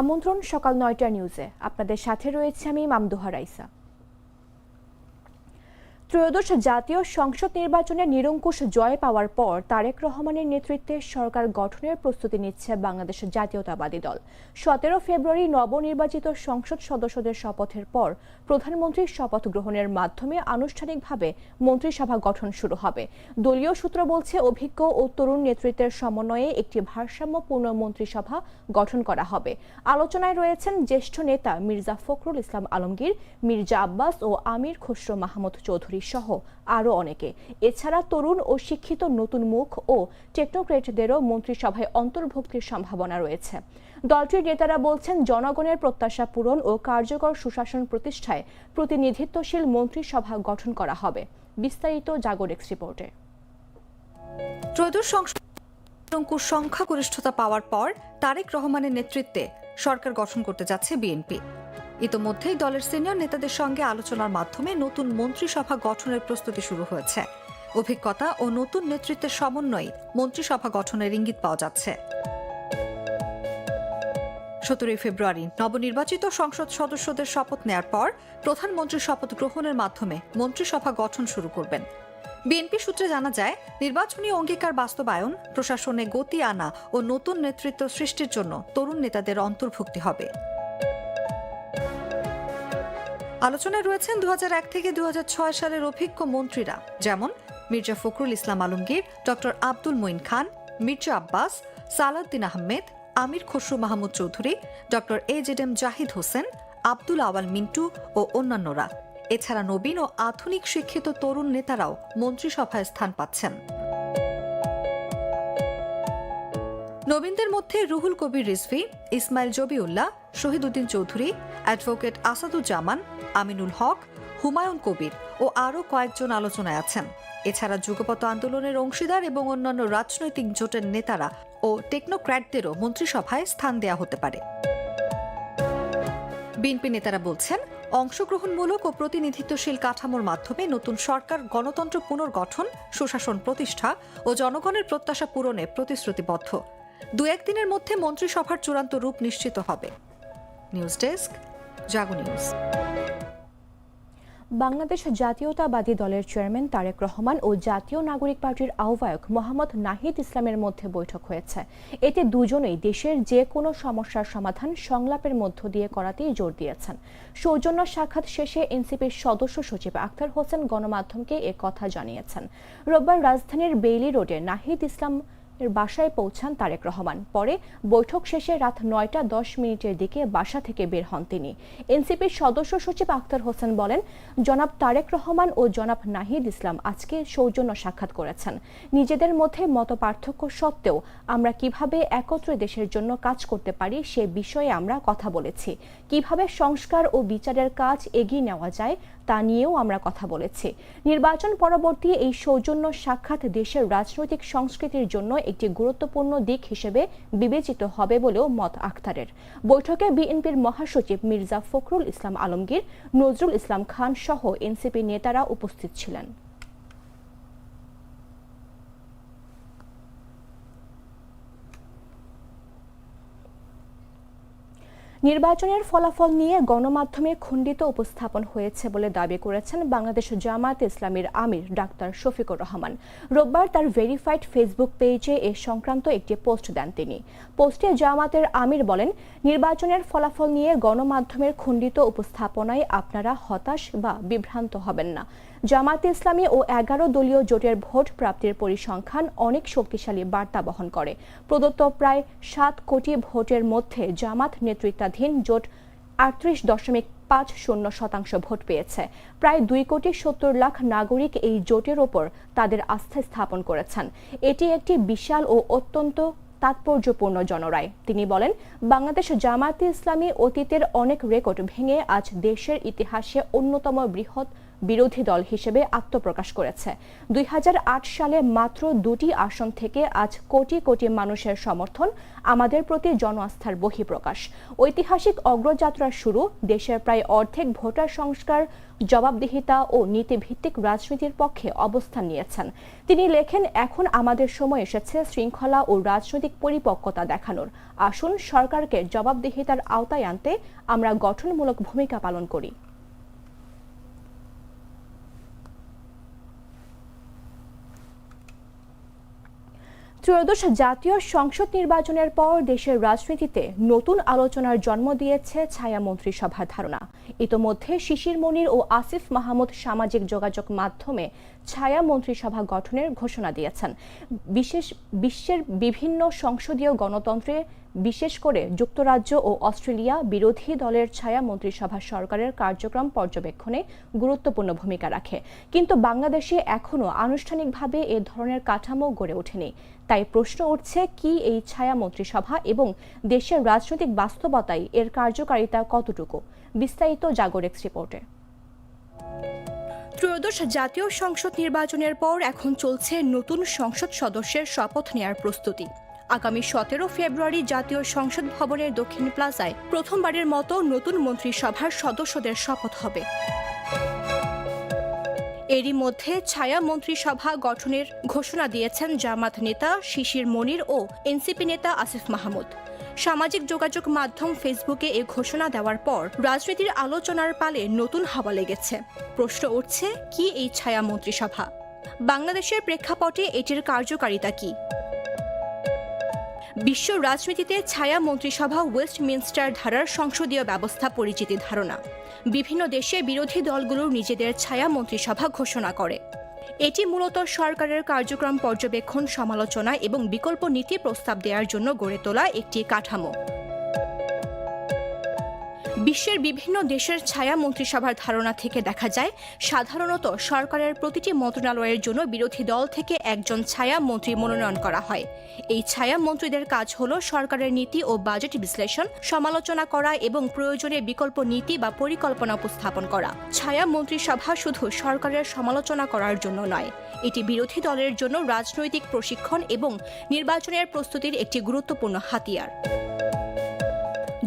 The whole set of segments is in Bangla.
আমন্ত্রণ সকাল নয়টা নিউজে আপনাদের সাথে রয়েছে আমি মামদুহা রাইসা। ত্রয়োদশ জাতীয় সংসদ নির্বাচনে নিরঙ্কুশ জয় পাওয়ার পর তারেক রহমানের নেতৃত্বে সরকার গঠনের প্রস্তুতি নিচ্ছে বাংলাদেশ জাতীয়তাবাদী দল। সতেরো ফেব্রুয়ারি নবনির্বাচিত সংসদ সদস্যদের শপথের পর প্রধানমন্ত্রীর শপথ গ্রহণের মাধ্যমে আনুষ্ঠানিকভাবে মন্ত্রিসভা গঠন শুরু হবে। দলীয় সূত্র বলছে, অভিজ্ঞ ও তরুণ নেতৃত্বের সমন্বয়ে একটি ভারসাম্যপূর্ণ মন্ত্রিসভা গঠন করা হবে। আলোচনায় রয়েছেন জ্যেষ্ঠ নেতা মির্জা ফখরুল ইসলাম আলমগীর, মির্জা আব্বাস ও আমির খসরু মাহমুদ চৌধুরী সহ আরও অনেকে। এছাড়া তরুণ ও শিক্ষিত নতুন মুখ ও টেকনোক্রেটদেরও মন্ত্রিসভায় অন্তর্ভুক্তির সম্ভাবনা রয়েছে। দলটির নেতারা বলছেন, জনগণের প্রত্যাশা পূরণ ও কার্যকর সুশাসন প্রতিষ্ঠায় প্রতিনিধিত্বশীল মন্ত্রিসভা গঠন করা হবে। বিস্তারিত জাগর এক্স রিপোর্টে সংখ্যাগরিষ্ঠতা পাওয়ার পর তারেক রহমানের নেতৃত্বে সরকার গঠন করতে যাচ্ছে বিএনপি। ইতোমধ্যেই দলের সিনিয়র নেতাদের সঙ্গে আলোচনার মাধ্যমে নতুন মন্ত্রিসভা গঠনের প্রস্তুতি শুরু হয়েছে। অভিজ্ঞতা ও নতুন নেতৃত্বের সমন্বয়ে মন্ত্রিসভা গঠনের ইঙ্গিত পাওয়া যাচ্ছে। সতেরোই ফেব্রুয়ারি নবনির্বাচিত সংসদ সদস্যদের শপথ নেয়ার পর প্রধানমন্ত্রীর শপথ গ্রহণের মাধ্যমে মন্ত্রিসভা গঠন শুরু করবেন। বিএনপি সূত্রে জানা যায়, নির্বাচনী অঙ্গীকার বাস্তবায়ন, প্রশাসনে গতি আনা ও নতুন নেতৃত্ব সৃষ্টির জন্য তরুণ নেতাদের অন্তর্ভুক্তি হবে। আলোচনায় রয়েছেন দু হাজার এক থেকে দু হাজার ছয় সালের অভিজ্ঞ মন্ত্রীরা, যেমন Mirza Fakhrul Islam Alamgir, doctor Abdul Moyeen Khan, Mirza Abbas, Salahuddin Ahmed, Amir Khasru Mahmud Chowdhury, doctor A Z M Zahid Hossain, Abdul Awal Mintu ও অন্যান্যরা। এছাড়া নবীন ও আধুনিক শিক্ষিত তরুণ নেতারাও মন্ত্রিসভায় স্থান পাচ্ছেন। নবীনদের মধ্যে রুহুল কবির রিজভি, ইসমাইল জবিউল্লাহ, শহীদুদ্দিন চৌধুরী, অ্যাডভোকেট আসাদুজ্জামান, আমিনুল হক, হুমায়ুন কবির ও আরও কয়েকজন আলোচনায় আছেন। এছাড়া যুগপত আন্দোলনের অংশীদার এবং অন্যান্য রাজনৈতিক জোটের নেতারা ও টেকনোক্র্যাটদেরও মন্ত্রিসভায় স্থান দেয়া হতে পারে। বিএনপি নেতারা বলছেন, অংশগ্রহণমূলক ও প্রতিনিধিত্বশীল কাঠামোর মাধ্যমে নতুন সরকার, গণতন্ত্র পুনর্গঠন, সুশাসন প্রতিষ্ঠা ও জনগণের প্রত্যাশা পূরণে প্রতিশ্রুতিবদ্ধ। দু একদিনের মধ্যে মন্ত্রিসভার চূড়ান্ত রূপ নিশ্চিত হবে। News desk, Jago news. Bangladesh জাতীয়তাবাদী দলের চেয়ারম্যান তারেক রহমান ও জাতীয় নাগরিক পার্টির আহ্বায়ক মোহাম্মদ নাহিদ ইসলামের মধ্যে বৈঠক হয়েছে। এতে দুজনেই দেশের যে কোনো সমস্যার সমাধান সংলাপের মধ্য দিয়ে করাতেই জোর দিয়েছেন। সৌজন্য সাক্ষাৎ শেষে এনসিপির সদস্য সচিব আখতার হোসেন গণমাধ্যমকে এ কথা জানিয়েছেন। রোববার রাজধানীর বেইলি রোডে নাহিদ ইসলাম এর বাসায় পৌঁছান তারেক রহমান। পরে বৈঠক শেষে রাত নয়টা দশ মিনিটের দিকে বাসা থেকে বের হন তিনি। এনসিপির সদস্য সচিব আখতার হোসেন বলেন, জনাব তারেক রহমান ও জনাব নাহিদ ইসলাম আজকে সৌজন্য সাক্ষাৎ করেছেন। নিজেদের মধ্যে মত পার্থক্য সত্ত্বেও আমরা কীভাবে একত্রে দেশের জন্য কাজ করতে পারি সে বিষয়ে আমরা কথা বলেছি। কীভাবে সংস্কার ও বিচারের কাজ এগিয়ে নেওয়া যায় তা নিয়েও আমরা কথা বলেছি। নির্বাচন পরবর্তী এই সৌজন্য সাক্ষাৎ দেশের রাজনৈতিক সংস্কৃতির জন্য একটি গুরুত্বপূর্ণ দিক হিসেবে বিবেচিত হবে বলেও মত আখতারের বৈঠকে বিএনপির মহাসচিব মির্জা ফখরুল ইসলাম আলমগীর, নজরুল ইসলাম খান সহ এনসিপি নেতারা উপস্থিত ছিলেন। নির্বাচনের ফলাফল নিয়ে গণমাধ্যমে খণ্ডিত উপস্থাপন হয়েছে বলে দাবি করেছেন বাংলাদেশ জামাত ইসলামীর আমির ডাক্তার শফিকুর রহমান। রোববার তার ভেরিফাইড ফেসবুক পেজে এ সংক্রান্ত একটি পোস্ট দেন তিনি। পোস্টে জামাতের আমির বলেন, নির্বাচনের ফলাফল নিয়ে গণমাধ্যমের খণ্ডিত উপস্থাপনায় আপনারা হতাশ বা বিভ্রান্ত হবেন না। জামাতে ইসলামী ও এগারো দলীয় জোটের ভোট প্রাপ্তির পরিসংখ্যান অনেক শক্তিশালী বার্তা বহন করে। প্রদত্ত প্রায় সাত কোটি ভোটের মধ্যে জামাত নেতৃত্বাধীন জোট আটত্রিশ দশমিক পাঁচ শূন্য শতাংশ ভোট পেয়েছে। প্রায় দুই কোটি সত্তর লাখ নাগরিক এই জোটের ওপর তাদের আস্থা স্থাপন করেছেন। এটি একটি বিশাল ও অত্যন্ত তাৎপর্যপূর্ণ জনরায়। তিনি বলেন, বাংলাদেশ জামায়াতে ইসলামী অতীতের অনেক রেকর্ড ভেঙে আজ দেশের ইতিহাসে অন্যতম বৃহৎ বিরোধী দল হিসেবে আত্মপ্রকাশ করেছে। দুই হাজার আট সালে মাত্র দুটি আসন থেকে আজ কোটি কোটি মানুষের সমর্থন আমাদের প্রতি জন আস্থার বহিঃপ্রকাশ। ঐতিহাসিক অগ্রযাত্রা শুরু, দেশের প্রায় অর্ধেক ভোটার সংস্কার, জবাবদিহিতা ও নীতিভিত্তিক রাজনীতির পক্ষে অবস্থান নিয়েছেন। তিনি লেখেন, এখন আমাদের সময় এসেছে শৃঙ্খলা ও রাজনৈতিক পরিপক্কতা দেখানোর। আসুন সরকারকে জবাবদিহিতার আওতায় আনতে আমরা গঠনমূলক ভূমিকা পালন করি। ত্রয়োদশ জাতীয় সংসদ নির্বাচনের পর দেশের রাজনীতিতে নতুন আলোচনার জন্ম দিয়েছে ছায়া মন্ত্রিসভার ধারণা। ইতোমধ্যে শিশির মনির ও আসিফ মাহমুদ সামাজিক যোগাযোগ মাধ্যমে ছায়া মন্ত্রিসভা গঠনের ঘোষণা দিয়েছেন। বিশেষ, বিশ্বের বিভিন্ন সংসদীয় গণতন্ত্রে, বিশেষ করে যুক্তরাজ্য ও অস্ট্রেলিয়া বিরোধী দলের ছায়া মন্ত্রিসভা সরকারের কার্যক্রম পর্যবেক্ষণে গুরুত্বপূর্ণ ভূমিকা রাখে। কিন্তু বাংলাদেশে এখনও আনুষ্ঠানিকভাবে এ ধরনের কাঠামো গড়ে ওঠেনি। তাই প্রশ্ন উঠছে, কি এই ছায়া মন্ত্রিসভা এবং দেশের রাজনৈতিক বাস্তবতায় এর কার্যকারিতা কতটুকু? বিস্তারিত জাগরেক্স রিপোর্টে। ত্রয়োদশ জাতীয় সংসদ নির্বাচনের পর এখন চলছে নতুন সংসদ সদস্যের শপথ নেয়ার প্রস্তুতি। আগামী সতেরো ফেব্রুয়ারি জাতীয় সংসদ ভবনের দক্ষিণ প্লাজায় প্রথমবারের মতো নতুন মন্ত্রিসভার সদস্যদের শপথ হবে। এরই মধ্যে ছায়া মন্ত্রিসভা গঠনের ঘোষণা দিয়েছেন জামাত নেতা শিশির মনির ও এনসিপি নেতা আসিফ মাহমুদ। সামাজিক যোগাযোগ মাধ্যম ফেসবুকে এ ঘোষণা দেওয়ার পর রাজনীতির আলোচনার পালে নতুন হাওয়া লেগেছে। প্রশ্ন উঠছে, কি এই ছায়া মন্ত্রিসভা? বাংলাদেশের প্রেক্ষাপটে এটির কার্যকারিতা কি? বিশ্ব রাজনীতিতে ছায়া মন্ত্রিসভা ওয়েস্টমিনস্টার ধারার সংসদীয় ব্যবস্থা পরিচিতি ধারণা। বিভিন্ন দেশে বিরোধী দলগুলোর নিজেদের ছায়া মন্ত্রিসভা ঘোষণা করে। এটি মূলত সরকারের কার্যক্রম পর্যবেক্ষণ, সমালোচনা এবং বিকল্প নীতি প্রস্তাব দেওয়ার জন্য গড়ে তোলা একটি কাঠামো। বিশ্বের বিভিন্ন দেশের ছায়া মন্ত্রিসভার ধারণা থেকে দেখা যায়, সাধারণত সরকারের প্রতিটি মন্ত্রণালয়ের জন্য বিরোধী দল থেকে একজন ছায়া মন্ত্রী মনোনয়ন করা হয়। এই ছায়া মন্ত্রীদের কাজ হল সরকারের নীতি ও বাজেট বিশ্লেষণ, সমালোচনা করা এবং প্রয়োজনে বিকল্প নীতি বা পরিকল্পনা উপস্থাপন করা। ছায়া মন্ত্রিসভা শুধু সরকারের সমালোচনা করার জন্য নয়, এটি বিরোধী দলের জন্য রাজনৈতিক প্রশিক্ষণ এবং নির্বাচনের প্রস্তুতির একটি গুরুত্বপূর্ণ হাতিয়ার।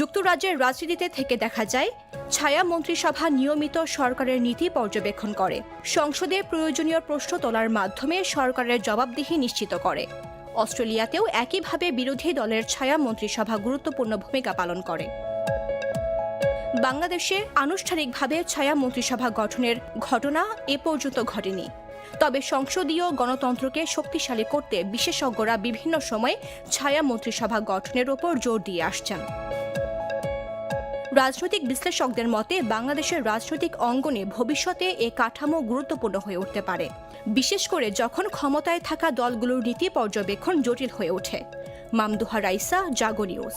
যুক্তরাজ্যের রাজনীতিতে থেকে দেখা যায়, ছায়া মন্ত্রিসভা নিয়মিত সরকারের নীতি পর্যবেক্ষণ করে। সংসদে প্রয়োজনীয় প্রশ্ন তোলার মাধ্যমে সরকারের জবাবদিহি নিশ্চিত করে। অস্ট্রেলিয়াতেও একইভাবে বিরোধী দলের ছায়া মন্ত্রিসভা গুরুত্বপূর্ণ ভূমিকা পালন করে। বাংলাদেশে আনুষ্ঠানিকভাবে ছায়া মন্ত্রিসভা গঠনের ঘটনা এ পর্যন্ত ঘটেনি। তবে সংসদীয় গণতন্ত্রকে শক্তিশালী করতে বিশেষজ্ঞরা বিভিন্ন সময়ে ছায়া মন্ত্রিসভা গঠনের ওপর জোর দিয়ে আসছেন। রাজনৈতিক বিশ্লেষকদের মতে বাংলাদেশের রাজনৈতিক অঙ্গনে ভবিষ্যতে এ কাঠামো গুরুত্বপূর্ণ হয়ে উঠতে পারে। বিশেষ করে যখন ক্ষমতায় থাকা দলগুলোর নীতি পর্যবেক্ষণ জটিল হয়ে ওঠে। মামদুহা রাইসা জাগো নিউজ।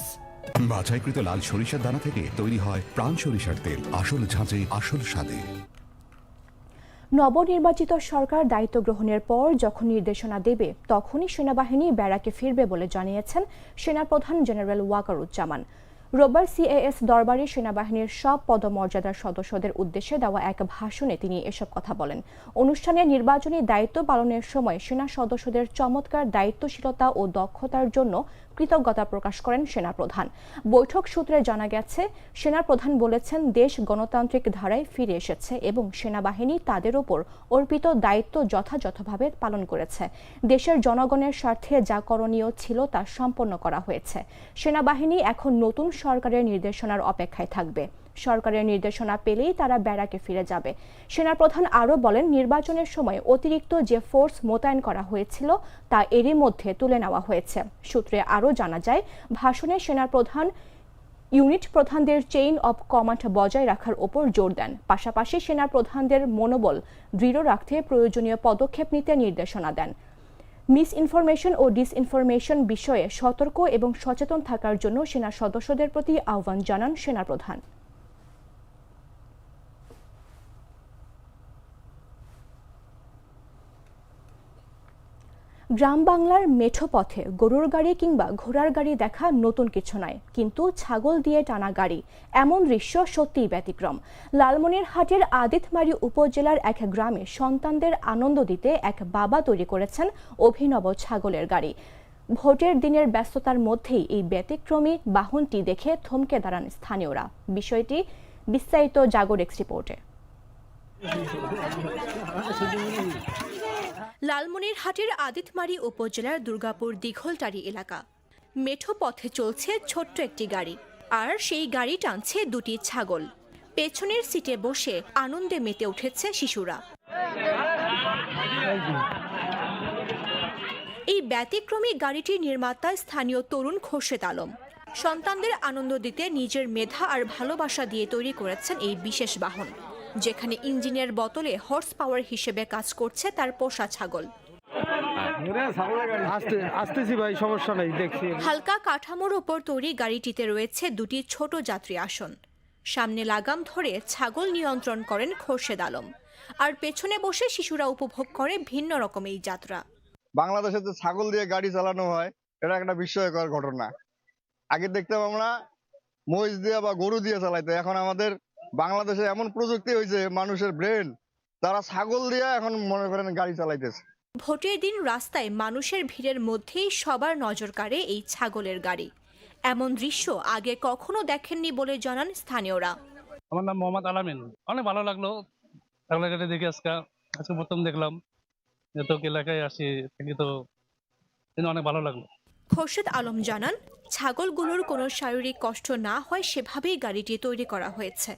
বাছাইকৃত লাল সরিষার দানা থেকে তৈরি হয় প্রাণ সরিষার তেল। আসল ঝাঁঝে আসল স্বাদে। নবনির্বাচিত সরকার দায়িত্ব গ্রহণের পর যখন নির্দেশনা দেবে তখনই সেনাবাহিনী ব্যারাকে ফিরবে বলে জানিয়েছেন সেনাপ্রধান জেনারেল ওয়াকারুজ্জামান। রোববার সিএএস দরবারে সেনাবাহিনীর সব পদমর্যাদার সদস্যদের উদ্দেশ্যে দেওয়া এক ভাষণে তিনি এসব কথা বলেন। অনুষ্ঠানে নির্বাচনী দায়িত্ব পালনের সময় সেনা সদস্যদের চমৎকার দায়িত্বশীলতা ও দক্ষতার জন্য কৃতজ্ঞতা প্রকাশ করেন সেনাপ্রধান। বৈঠক সূত্রে জানা গেছে, সেনাপ্রধান বলেছেন, দেশ গণতান্ত্রিক ধারায় ফিরে এসেছে এবং সেনাবাহিনী তাদের ওপর অর্পিত দায়িত্ব যথাযথভাবে পালন করেছে। দেশের জনগণের স্বার্থে যা করণীয় ছিল তা সম্পন্ন করা হয়েছে। সেনাবাহিনী এখন নতুন সরকারের নির্দেশনার অপেক্ষায় থাকবে। সরকারের নির্দেশনা পেলেই তারা ব্যারাকে ফিরে যাবে। সেনাপ্রধান আরও বলেন, নির্বাচনের সময় অতিরিক্ত যে ফোর্স মোতায়েন করা হয়েছিল, তা এরই মধ্যে তুলে নেওয়া হয়েছে। সূত্রে আরও জানা যায়, ভাষণে সেনাপ্রধান, ইউনিট প্রধানদের চেইন অব কমান্ড বজায় রাখার ওপর জোর দেন। পাশাপাশি সেনা প্রধানদের মনোবল দৃঢ় রাখতে প্রয়োজনীয় পদক্ষেপ নিতে নির্দেশনা দেন। মিস ইনফরমেশন ও ডিসইনফরমেশন বিষয়ে সতর্ক এবং সচেতন থাকার জন্য সেনা সদস্যদের প্রতি আহ্বান জানান সেনাপ্রধান। গ্রাম বাংলার মেঠো পথে গরুর গাড়ি কিংবা ঘোড়ার গাড়ি দেখা নতুন কিছু নয়, কিন্তু ছাগল দিয়ে টানা গাড়ি। এমন দৃশ্য সত্যিই ব্যতিক্রম। লালমনিরহাটের আদিতমারি উপজেলার এক গ্রামে সন্তানদের আনন্দ দিতে এক বাবা তৈরি করেছেন অভিনব ছাগলের গাড়ি। ভোটের দিনের ব্যস্ততার মধ্যেই এই ব্যতিক্রমী বাহনটি দেখে থমকে দাঁড়ান স্থানীয়রা। বিষয়টি বিস্তারিত জাগরেক্স রিপোর্টে। লালমনিরহাটের আদিতমারি উপজেলার দুর্গাপুর দীঘলটারি এলাকা। মেঠো পথে চলছে ছোট্ট একটি গাড়ি, আর সেই গাড়ি টানছে দুটি ছাগল। পেছনের সিটে বসে আনন্দে মেতে উঠেছে শিশুরা। এই ব্যতিক্রমী গাড়িটির নির্মাতা স্থানীয় তরুণ খোরশেদ আলম। সন্তানদের আনন্দ দিতে নিজের মেধা আর ভালোবাসা দিয়ে তৈরি করেছেন এই বিশেষ বাহন। যেখানে ইঞ্জিনের বদলে হর্স পাওয়ার হিসেবে কাজ করছে তার পোষা ছাগল। আসতেছি ভাই সমস্যা নাই দেখছি। হালকা কাঠামোর ওপর তৈরি গাড়িটিতে রয়েছে দুটি ছোট যাত্রী আসন। সামনে লাগাম ধরে ছাগল নিয়ন্ত্রণ করেন খোরশেদ আলম। আর পেছনে বসে শিশুরা উপভোগ করে ভিন্ন রকম এই যাত্রা। বাংলাদেশে যে ছাগল দিয়ে গাড়ি চালানো হয় এটা একটা বিস্ময়কর ঘটনা। আগে দেখতাম আমরা মহিষ দিয়ে বা গরু দিয়ে চালাইতো এখন আমাদের বাংলাদেশে এমন প্রযুক্তি হয়েছে মানুষের ব্রেন তারা ছাগল দিয়ে এখন মনে করেন গাড়ি চালাইতেছে। ভোটের দিন রাস্তায় মানুষের ভিড়ের মধ্যেই সবার নজর কাড়ে এই ছাগলের গাড়ি। এমন দৃশ্য আগে কখনো দেখেননি বলে জানান স্থানীয়রা। আমার নাম মোহাম্মদ আলামিন। অনেক ভালো লাগল। এলাকাটা দেখে আজকে আজকে প্রথম দেখলাম। এত এলাকায় আসি থেকে তো অনেক ভালো লাগল। খোরশেদ আলম জানান ছাগলগুলোর কোনো শারীরিক কষ্ট না হয় সেভাবেই গাড়িটি তৈরি করা হয়েছে।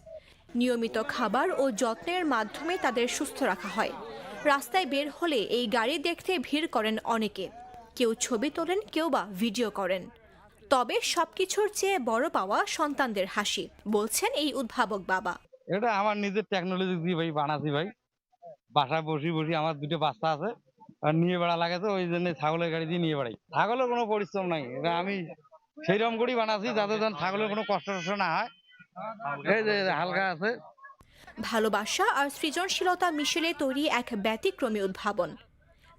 নিয়মিত খাবার ও যত্নের মাধ্যমে তাদের সুস্থ রাখা হয়। রাস্তায় বের হলে এই গাড়ি দেখতে ভিড় করেন অনেকে। কেউ ছবি তোলেন, কেউ বা ভিডিও করেন। তবে সবকিছুর চেয়ে বড় পাওয়া সন্তানদের হাসি, বলছেন এই উদ্ভাবক বাবা। এটা আমার নিজের টেকনোলজি দিয়ে ভাই বানাছি ভাই। বাসায় বসি বসি আমার দুটো বাচ্চা আছে, আর নিয়ে বেড়া লাগে তো, ওই জন্য ছাগলের গাড়ি দিয়ে নিয়ে বেড়াই। ছাগলের কোনো পরিশ্রম নাই, এটা আমি সেই রকম করেই বানাচ্ছি যাতে ছাগলের কোনো কষ্ট টষ্ট না হয়। এই যে হালকা আছে। ভালোবাসা আর সৃজনশীলতা মিশেলে তৈরি এক ব্যতিক্রমী উদ্ভাবন।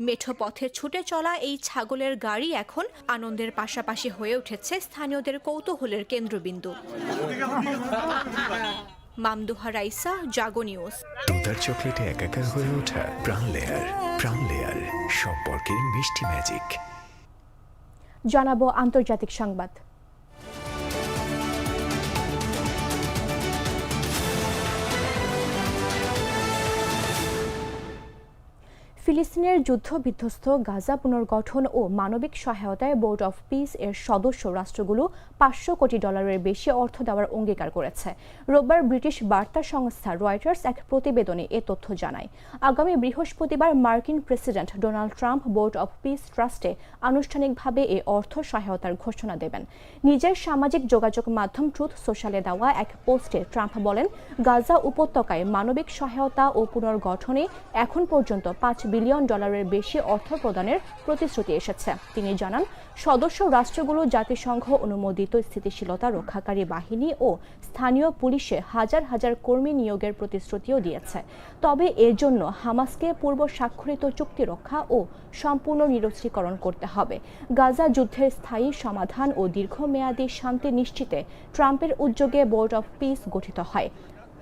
মেঠো পথে ছুটে চলা এই ছাগলের গাড়ি এখন আনন্দের পাশাপাশি হয়ে উঠেছে স্থানীয়দের কৌতূহলের কেন্দ্রবিন্দু। মামদুহা রাইসা জাগো নিউজ। তোতার চকলেটে একাকার হয়ে ওঠা প্রাণ লেয়ার প্রাণ লেয়ার সম্পর্কের মিষ্টি ম্যাজিক। জানাব আন্তর্জাতিক সংবাদ। ফিলিস্তিনের যুদ্ধ বিধ্বস্ত গাজা পুনর্গঠন ও মানবিক সহায়তায় বোর্ড অফ পিস এর সদস্য রাষ্ট্রগুলো পাঁচশো কোটি ডলারের বেশি অর্থ দেওয়ার অঙ্গীকার করেছে। রোববার ব্রিটিশ বার্তা সংস্থা রয়টার্স এক প্রতিবেদনে এ তথ্য জানায়। আগামী বৃহস্পতিবার মার্কিন president Donald Trump board of peace ট্রাস্টে আনুষ্ঠানিকভাবে এ অর্থ সহায়তার ঘোষণা দেবেন। নিজের সামাজিক যোগাযোগ মাধ্যম ট্রুথ সোশ্যালে দেওয়া এক পোস্টে ট্রাম্প বলেন, গাজা উপত্যকায় মানবিক সহায়তা ও পুনর্গঠনে এখন পর্যন্ত পাঁচ বিলিয়ন ডলারের বেশি অর্থ প্রদানের প্রতিশ্রুতি এসেছে। তিনি জানান, সদস্য রাষ্ট্রগুলো জাতিসংঘ অনুমোদিত স্থিতিশীলতা রক্ষাকারী বাহিনী ও স্থানীয় পুলিশে হাজার হাজার কর্মী নিয়োগের প্রতিশ্রুতিও দিয়েছে। তবে এর জন্য হামাসকে পূর্ব স্বাক্ষরিত চুক্তি রক্ষা ও সম্পূর্ণ নিরস্ত্রীকরণ করতে হবে। গাজা যুদ্ধের স্থায়ী সমাধান ও দীর্ঘমেয়াদী শান্তি নিশ্চিতে ট্রাম্পের উদ্যোগে বোর্ড অফ পিস গঠিত হয়।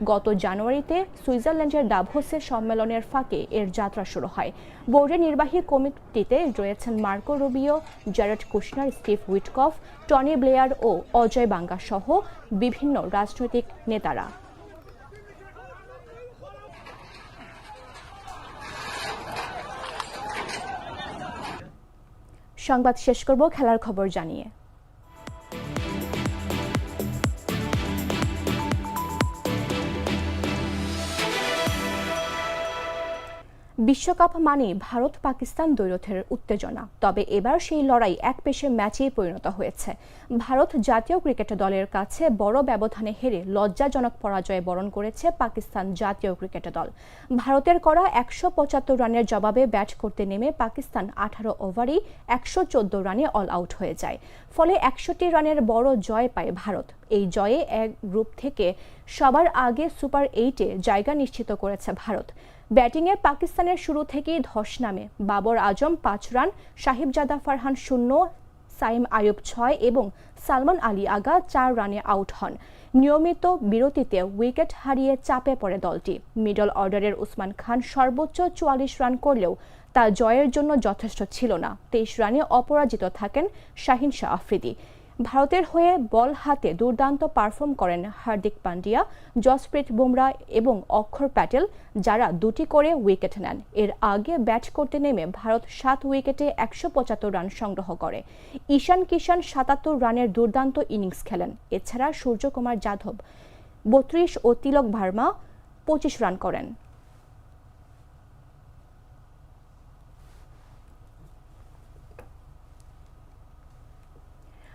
গত জানুয়ারিতে সুইজারল্যান্ডের ডাভোসের সম্মেলনের ফাঁকে এর যাত্রা শুরু হয়। বোর্ডের নির্বাহী কমিটিতে রয়েছেন Marco Rubio, Jared Kushner, Steve Witkoff, Tony Blair ও অজয় বাঙ্গা সহ বিভিন্ন রাজনৈতিক নেতারা। সংবাদ শেষ করব, খেলার খবর জানিয়ে। বিশ্বকাপ মানে ভারত পাকিস্তান দ্বৈরথের উত্তেজনা। তবে এবার সেই লড়াই এক পেশে ম্যাচেই পরিণত হয়েছে। ভারত জাতীয় ক্রিকেট দলের কাছে বড় ব্যবধানে হেরে লজ্জাজনক পরাজয় বরণ করেছে পাকিস্তান জাতীয় ক্রিকেট দল। ভারতের করা একশো পঁচাত্তর রানের জবাবে ব্যাট করতে নেমে পাকিস্তান আঠারো ওভারেই একশো চোদ্দ রানে অল আউট হয়ে যায়। ফলে একষট্টি রানের বড় জয় পায় ভারত। এই জয়ে এক গ্রুপ থেকে সবার আগে সুপার এইটে জায়গা নিশ্চিত করেছে ভারত। ব্যাটিংয়ে পাকিস্তানের শুরু থেকেই ধস নামে। বাবর আজম পাঁচ রান, সাহিবজাদা ফারহান শূন্য, সাইম আয়ুব ছয় এবং সালমান আলী আগা চার রানে আউট হন। নিয়মিত বিরতিতে উইকেট হারিয়ে চাপে পড়ে দলটি। মিডল অর্ডারের উসমান খান সর্বোচ্চ চুয়াল্লিশ রান করলেও তা জয়ের জন্য যথেষ্ট ছিল না। তেইশ রানে অপরাজিত থাকেন শাহিন শাহ আফ্রিদি। ভারতের হয়ে বল হাতে দুর্দান্ত পারফর্ম করেন হার্দিক পান্ডিয়া, জসপ্রীত বুমরা এবং অক্ষর প্যাটেল, যারা দুটি করে উইকেট নেন। এর আগে ব্যাট করতে নেমে ভারত সাত উইকেটে একশো পঁচাত্তর রান সংগ্রহ করে। ঈশান কিষান সাতাত্তর রানের দুর্দান্ত ইনিংস খেলেন। এছাড়া সূর্যকুমার যাদব বত্রিশ ও তিলক ভার্মা পঁচিশ রান করেন।